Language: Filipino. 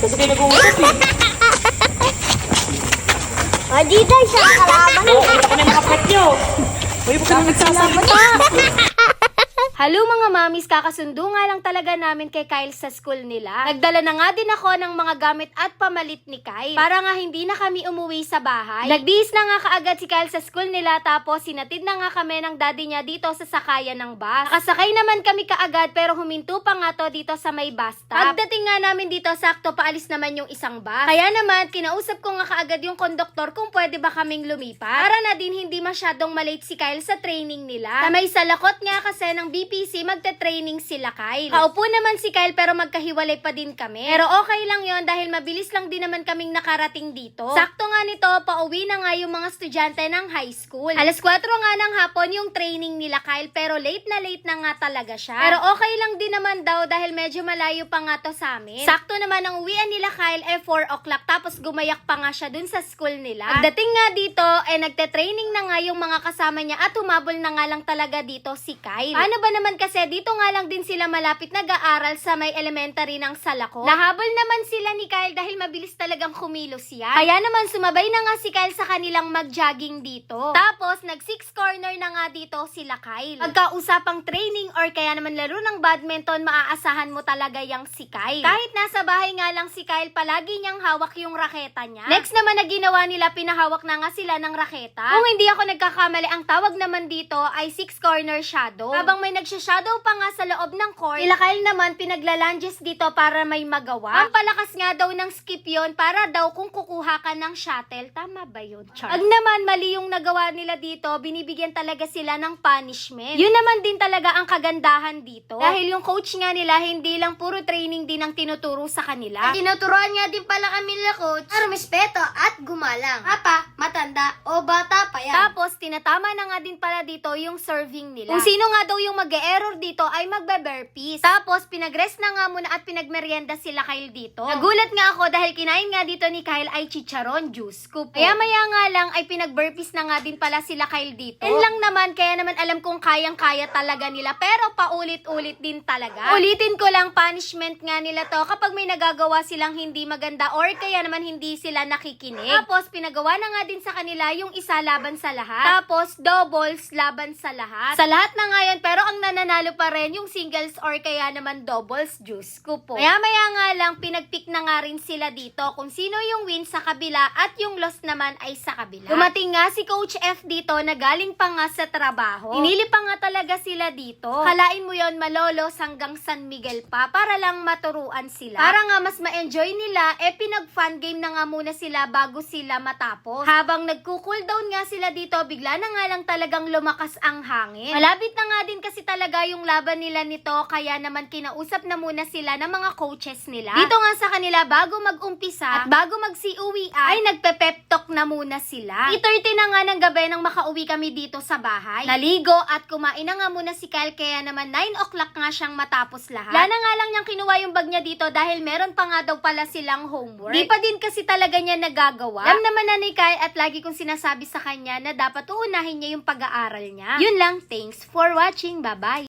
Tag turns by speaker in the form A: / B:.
A: Kasi kayo nag-uusap eh.
B: O, dito siya kalaban.
A: Oo, kita ko na yung mga pet nyo. Uy, huwag ka nang.
C: Halo mga mamis, kakasundo nga lang talaga namin kay Kyle sa school nila. Nagdala na nga din ako ng mga gamit at pamalit ni Kyle. Para nga hindi na kami umuwi sa bahay. Nagbihis na nga kaagad si Kyle sa school nila tapos sinatid na nga kami ng daddy niya dito sa sakayan ng bus. Nakasakay naman kami kaagad pero huminto pa nga to dito sa may bus stop. Pagdating nga namin dito, sakto paalis naman yung isang bus. Kaya naman, kinausap ko nga kaagad yung konduktor kung pwede ba kaming lumipat. Para na din hindi masyadong malate si Kyle sa training nila. Sa may salakot nga kasi ng BPC, magte-training sila Kyle. Kaupo naman si Kyle pero magkahiwalay pa din kami. Pero okay lang yon dahil mabilis lang din naman kaming nakarating dito. Sakto nga nito, pauwi na nga yung mga estudyante ng high school. Alas 4 nga ng hapon yung training nila Kyle pero late na late na nga talaga siya. Pero okay lang din naman daw dahil medyo malayo pa nga to sa amin. Sakto naman ang uwian nila Kyle eh 4 o'clock tapos gumayak pa nga siya dun sa school nila. Pagdating nga dito, eh nagte-training na nga yung mga kasama niya at humabol na nga lang talaga dito si Kyle. Paano ba naman kasi dito nga lang din sila malapit nag-aaral sa may elementary ng Salako. Nahabol naman sila ni dahil mabilis talagang kumilos yan. Kaya naman sumabay na nga si Kyle sa kanilang mag-jogging dito. Tapos nag six corner na nga dito sila Kyle. Pagkausapang training or kaya naman laro ng badminton, maaasahan mo talaga yung si Kyle. Kahit nasa bahay nga lang si Kyle, palagi niyang hawak yung raketa niya. Next naman na ginawa nila, pinahawak na nga sila ng raketa. Kung hindi ako nagkakamali, ang tawag naman dito ay six corner shadow. Habang may nagsha-shadow pa nga sa loob ng court, sila Kyle naman pinaglalanges dito para may magawa. Ang palakas nga daw ng skip yon para daw kung kukuha ka ng shuttle. Tama ba yun, Char? Pag naman mali yung nagawa nila dito, binibigyan talaga sila ng punishment. Yun naman din talaga ang kagandahan dito. Dahil yung coach nga nila, hindi lang puro training din ang tinuturo sa kanila.
B: Tinuturuan nga din pala kami nila coach para respeto at gumalang. Apa, matanda o bata pa yan.
C: Tapos, tinatama na nga din pala dito yung serving nila. Kung sino nga daw yung mag-error dito ay magbe-burpees. Tapos, pinag-rest na nga muna at pinagmerienda sila Kyle dito. Nagulat nga ako dahil kinain nga dito ni Kyle ay chicharon juice. Kupo. Kaya maya nga lang ay pinag-burpees na nga din pala sila Kyle dito. Yan lang naman, kaya naman alam kong kayang-kaya talaga nila. Pero paulit-ulit din talaga. Ulitin ko lang, punishment nga nila to kapag may nagagawa silang hindi maganda or kaya naman hindi sila nakikinig. Tapos, pinagawa na nga din sa kanila yung isa laban sa lahat. Tapos, doubles laban sa lahat. Sa lahat na nga yun, pero ang nananalo pa rin yung singles or kaya naman doubles juice ko po. Maya maya nga lang, pinagpick na nga rin sila dito kung sino yung win sa kabila at yung loss naman ay sa kabila. Dumating nga si Coach F dito na galing pa nga sa trabaho. Inili pa nga talaga sila dito. Kalain mo yon malolos hanggang San Miguel pa para lang maturuan sila. Para nga mas ma-enjoy nila, eh pinag-fun game na nga muna sila bago sila matapos. Habang nagko-cool down nga sila dito, bigla na nga lang talagang lumakas ang hangin. Malapit na nga din kasi talaga yung laban nila nito, kaya naman kinausap na muna sila ng mga coaches nila. Dito nga sa kanila, bago mag-umpisa at bago mag-siuwi ay nagpe-pep talk na muna sila. 3.30 na nga ng gabi nang makauwi kami dito sa bahay. Naligo at kumain na nga muna si Kyle, kaya naman 9 o'clock nga siyang matapos lahat. Wala na nga lang niyang kinuha yung bag niya dito dahil meron pa nga daw pala silang homework. Di pa din kasi talaga niya nagagawa. Alam naman na ni Kyle at lagi kong sinasabi sa kanya na dapat uunahin niya yung pag-aaral niya. Yun lang, thanks for watching. Bye-bye!